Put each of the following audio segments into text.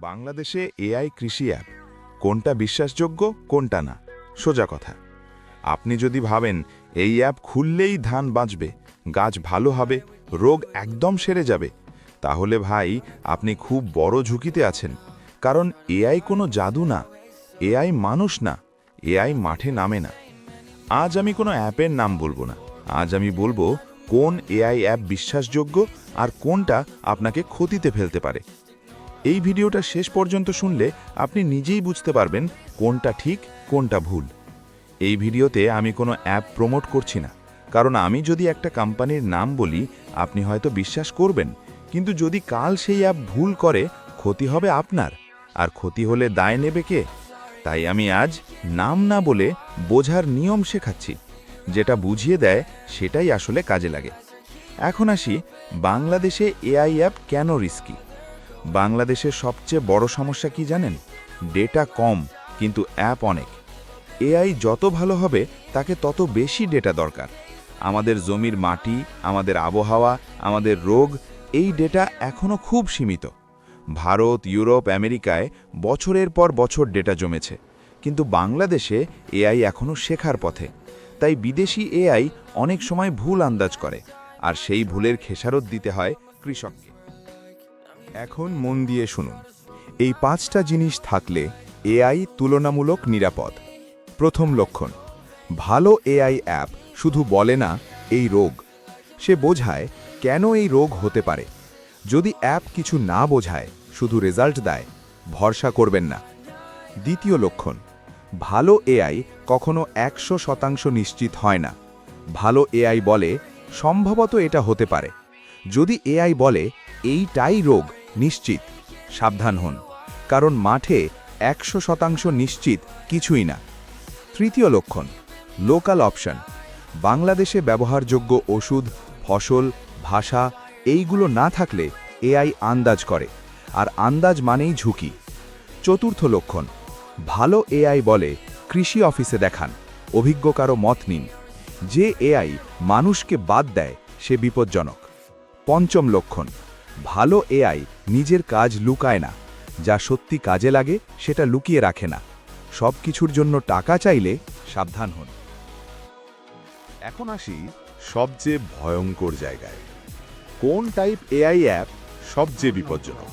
বাংলাদেশে এআই কৃষি অ্যাপ, কোনটা বিশ্বাসযোগ্য, কোনটা না? সোজা কথা। আপনি যদি ভাবেন এই অ্যাপ খুললেই ধান বাঁচবে, গাছ ভালো হবে, রোগ একদম সেরে যাবে, তাহলে ভাই আপনি খুব বড় ঝুঁকিতে আছেন। কারণ এআই কোনো জাদু না, এআই মানুষ না, এআই মাঠে নামে না। আজ আমি কোনো অ্যাপের নাম বলব না, আজ আমি বলব কোন এআই অ্যাপ বিশ্বাসযোগ্য আর কোনটা আপনাকে ক্ষতিতে ফেলতে পারে। এই ভিডিওটা শেষ পর্যন্ত শুনলে আপনি নিজেই বুঝতে পারবেন কোনটা ঠিক, কোনটা ভুল। এই ভিডিওতে আমি কোনো অ্যাপ প্রমোট করছি না। কারণ আমি যদি একটা কোম্পানির নাম বলি, আপনি হয়তো বিশ্বাস করবেন। কিন্তু যদি কাল সেই অ্যাপ ভুল করে, ক্ষতি হবে আপনার। আর ক্ষতি হলে দায় নেবে কে? তাই আমি আজ নাম না বলে বোঝার নিয়ম শেখাচ্ছি। যেটা বুঝিয়ে দেয়, সেটাই আসলে কাজে লাগে। এখন আসি বাংলাদেশে এআই অ্যাপ কেন রিস্কি বাংলাদেশের সবচেয়ে বড় সমস্যা কি জানেন? ডেটা কম, কিন্তু অ্যাপ অনেক। এআই যত ভালো হবে, তাকে তত বেশি ডেটা দরকার। আমাদের জমির মাটি, আমাদের আবহাওয়া, আমাদের রোগ, এই ডেটা এখনও খুব সীমিত। ভারত, ইউরোপ, আমেরিকায় বছরের পর বছর ডেটা জমেছে। কিন্তু বাংলাদেশে এআই এখনও শেখার পথে। তাই বিদেশি এআই অনেক সময় ভুল আন্দাজ করে, আর সেই ভুলের খেসারত দিতে হয় কৃষককে। এখন মন দিয়ে শুনুন। এই পাঁচটা জিনিস থাকলে এআই তুলনামূলক নিরাপদ। প্রথম লক্ষণ, ভালো এআই অ্যাপ শুধু বলে না, এই রোগ। সে বোঝায় কেন এই রোগ হতে পারে। যদি অ্যাপ কিছু না বোঝায়, শুধু রেজাল্ট দেয়, ভরসা করবেন না। দ্বিতীয় লক্ষণ, ভালো এআই কখনো একশো শতাংশ নিশ্চিত হয় না। ভালো এআই বলে সম্ভবত এটা হতে পারে। যদি এআই বলে, এইটাই রোগ নিশ্চিত, সাবধান হন, কারণ মাঠে একশো শতাংশ নিশ্চিত কিছুই না। তৃতীয় লক্ষণ, লোকাল অপশন, বাংলাদেশে ব্যবহারযোগ্য ওষুধ, ফসল, ভাষা, এইগুলো না থাকলে এআই আন্দাজ করে, আর আন্দাজ মানেই ঝুঁকি। চতুর্থ লক্ষণ, ভালো এআই বলে কৃষি অফিসে দেখান, অভিজ্ঞ কারও মত নিন, যে এআই মানুষকে বাদ দেয় সে বিপজ্জনক। পঞ্চম লক্ষণ ভালো এআই নিজের কাজ লুকায় না। যা সত্যি কাজে লাগে, সেটা লুকিয়ে রাখে না। সব কিছুর জন্য টাকা চাইলে সাবধান হন। এখন আসি সবচেয়ে ভয়ঙ্কর জায়গায়। কোন টাইপ এআই অ্যাপ সবচেয়ে বিপজ্জনক?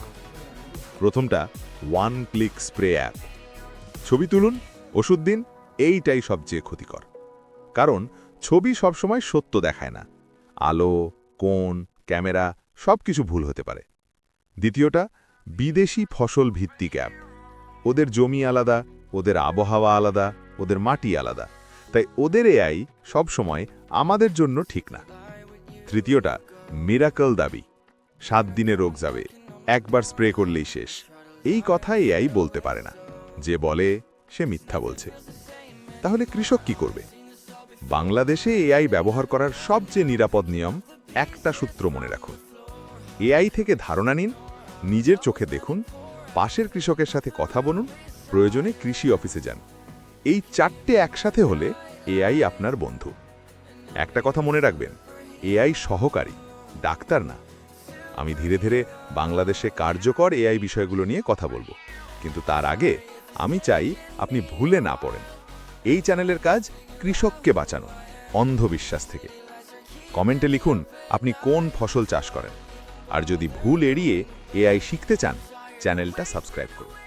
প্রথমটা ওয়ান ক্লিক স্প্রে অ্যাপ। ছবি তুলুন, ওষুধ দিন, এইটাই সবচেয়ে ক্ষতিকর। কারণ ছবি সবসময় সত্য দেখায় না। আলো কোন ক্যামেরা সব কিছু ভুল হতে পারে। দ্বিতীয়টা, বিদেশি ফসল ভিত্তিক অ্যাপ। ওদের জমি আলাদা, ওদের আবহাওয়া আলাদা, ওদের মাটি আলাদা। তাই ওদের এআই সবসময় আমাদের জন্য ঠিক না। তৃতীয়টা, মিরাকল দাবি। সাত দিনে রোগ যাবে, একবার স্প্রে করলেই শেষ। এই কথা এআই বলতে পারে না। যে বলে, সে মিথ্যা বলছে। তাহলে কৃষক কি করবে? বাংলাদেশে এআই ব্যবহার করার সবচেয়ে নিরাপদ নিয়ম একটা সূত্র মনে রাখুন। এআই থেকে ধারণা নিন, নিজের চোখে দেখুন, পাশের কৃষকের সাথে কথা বলুন, প্রয়োজনে কৃষি অফিসে যান। এই চারটে একসাথে হলে এআই আপনার বন্ধু। একটা কথা মনে রাখবেন, এআই সহকারী, ডাক্তার না। আমি ধীরে ধীরে বাংলাদেশে কার্যকর এআই বিষয়গুলো নিয়ে কথা বলব। কিন্তু তার আগে আমি চাই আপনি ভুলে না পড়েন। এই চ্যানেলের কাজ কৃষককে বাঁচানো, অন্ধবিশ্বাস থেকে। কমেন্টে লিখুন, আপনি কোন ফসল চাষ করেন? আর যদি ভুল এড়িয়ে এআই শিখতে চান চ্যানেলটা সাবস্ক্রাইব করুন।